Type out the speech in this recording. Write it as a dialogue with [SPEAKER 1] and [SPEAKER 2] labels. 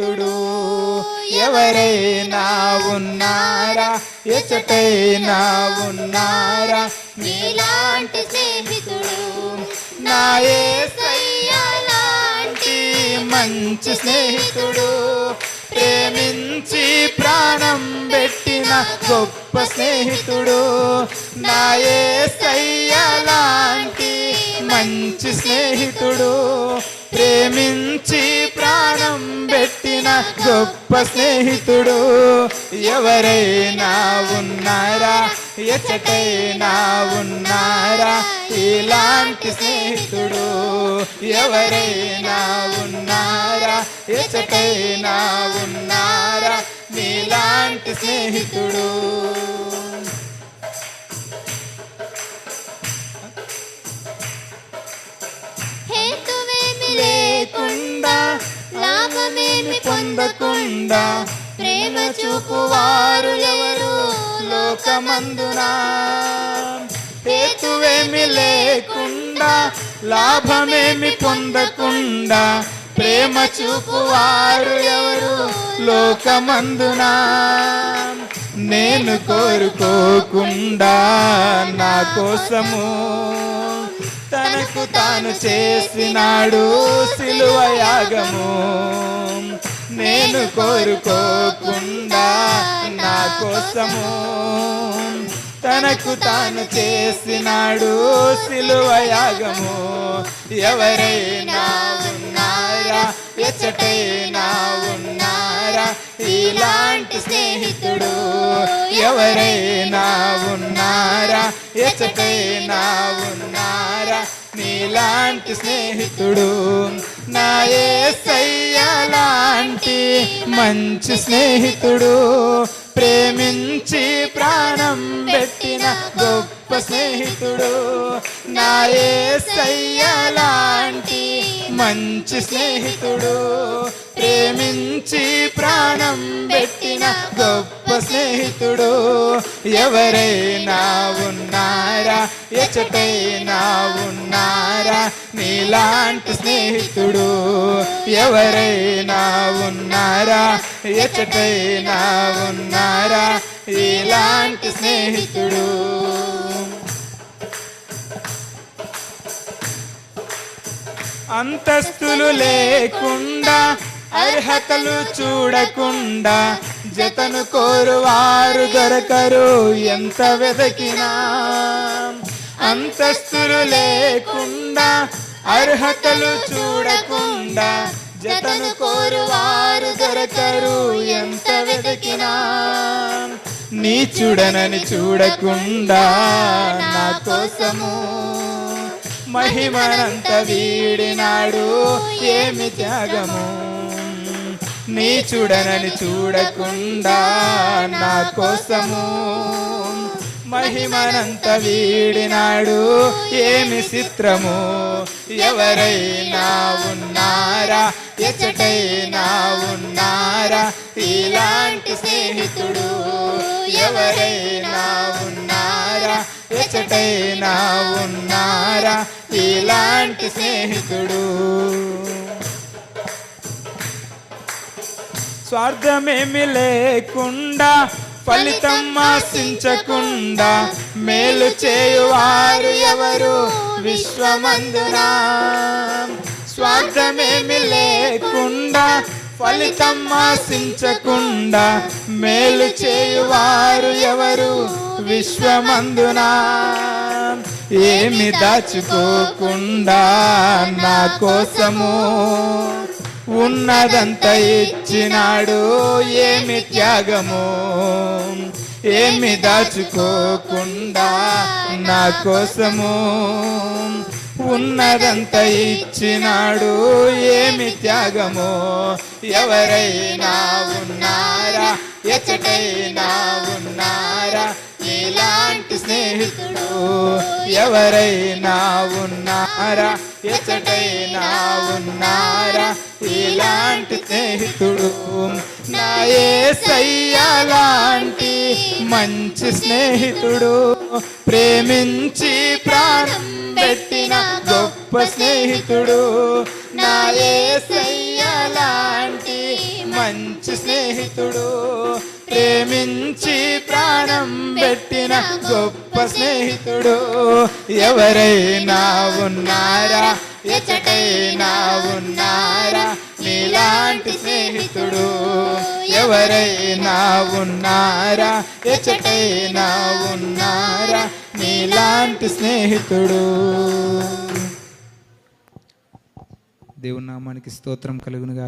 [SPEAKER 1] స్నేహితుడు ఎవరైనా ఉన్నారా? ఎచ్చటైనా ఉన్నారా?
[SPEAKER 2] నీలాంటి స్నేహితుడు.
[SPEAKER 1] నాయే యేసయ్య లాంటి మంచి స్నేహితుడు. ప్రేమించి ప్రాణం పెట్టిన గొప్ప స్నేహితుడు. నాయే యేసయ్య లాంటి మంచి స్నేహితుడు. ప్రేమించి ప్రాణం పెట్టిన గొప్ప స్నేహితుడు ఎవరైనా ఉన్నారా? ఎచ్చటైనా ఉన్నారా? ఇలాంటి స్నేహితుడు ఎవరైనా ఉన్నారా? ఎచ్చటైనా ఉన్నారా? నీలాంటి స్నేహితుడు
[SPEAKER 2] ఫలమేమి
[SPEAKER 1] పొందకుండా ప్రేమ చూపువారు ఎవరు లోకమందున. హేతువేమి లేకుండా లాభమేమి పొందకుండా ప్రేమ చూపువారు ఎవరు లోకమందున. నేను కోరుకోకుండా నా కోసము తనకు తాను చేసినాడు సిలువ యాగము. నేను కోరుకోకుండా నా కోసము. తనకు తాను చేసినాడు సిలువ యాగము. ఎవరైనా ఉన్నారా? ఎచ్చటైనా ఉన్నారా? ఇలాంటి స్నేహితుడు ఎవరైనా ఉన్నారా? ఎచ్చటైనా నీలాంటి స్నేహితుడు నా యేసయ్య లాంటి మంచి స్నేహితుడు. ప్రేమించి ప్రాణం పెట్టిన గొప్ప స్నేహితుడు నా యేసయ్య లాంటి మంచి స్నేహితుడు. ప్రేమించి ప్రాణం పెట్టిన గొప్ప స్నేహితుడు. ఎవరైనా ఉన్నారా ఎచటైనా నీలాంటి స్నేహితుడు ఎవరైనా ఉన్నారా? ఎచ్చటైనా ఉన్నారా? ఇలాంటి స్నేహితుడు. అంతస్తులు లేకుండా అర్హతలు చూడకుండా జతను కోరువారు దొరకరు ఎంత వెదకినా. అంతస్తులు లేకుండా అర్హతలు చూడకుండా జతను కోరువారు దొరకరు ఎంత వెతికినా. నీ చూడనని చూడకుండా నా కోసము మహిమనంత వీడినాడు ఏమి త్యాగము. నీ చూడనని చూడకుండా నా కోసము మహిమనంత వీడినాడు. ఏమి చిత్రము? ఎవరైనా ఉన్నారా? ఎచ్చటైనా ఉన్నారా? ఇలాంటి స్నేహితుడు ఎవరైనా ఉన్నారా? ఎచ్చటైనా ఉన్నారా? ఇలాంటి స్నేహితుడు. స్వార్థమేమి లేకుండా ఫలితం ఆశించకుండా మేలు చేయువారు ఎవరు? విశ్వమందునా. స్వార్థమేమి లేకుండా ఫలితం ఆశించకుండా మేలు చేయువారు ఎవరు? విశ్వమందునా. ఏమి దాచుకోకుండా నా కోసము ఉన్నదంత ఇచ్చినాడు. ఏమి త్యాగము ఏమి దాచుకోకుండా నా కోసము. ఉన్నదంత ఇచ్చినాడు. ఏమి త్యాగము ఎవరైనా ఉన్నారా? ఎచ్చటైనా ఉన్నారా? ఇలాంటి స్నేహితుడు ఎవరైనా ఉన్నారా? ఎచ్చటైనా ఉన్నారా? ఇలాంటి స్నేహితుడు నా సయ్యాలాంటి లాంటి మంచి స్నేహితుడు ప్రేమించి ప్రాణం పెట్టిన గొప్ప స్నేహితుడు నా యేసయ్య లాంటి మంచి స్నేహితుడు ప్రేమించి ప్రాణం పెట్టిన గొప్ప స్నేహితుడు ఎవరైనా ఉన్నారా? ఎచటైనా ఉన్నారా? నీలాంటి స్నేహితుడు ఎవరైనా ఉన్నారా? ఎచటైనా ఉన్నారా? నీలాంటి స్నేహితుడు. దేవునామానికి స్తోత్రం కలుగునుగా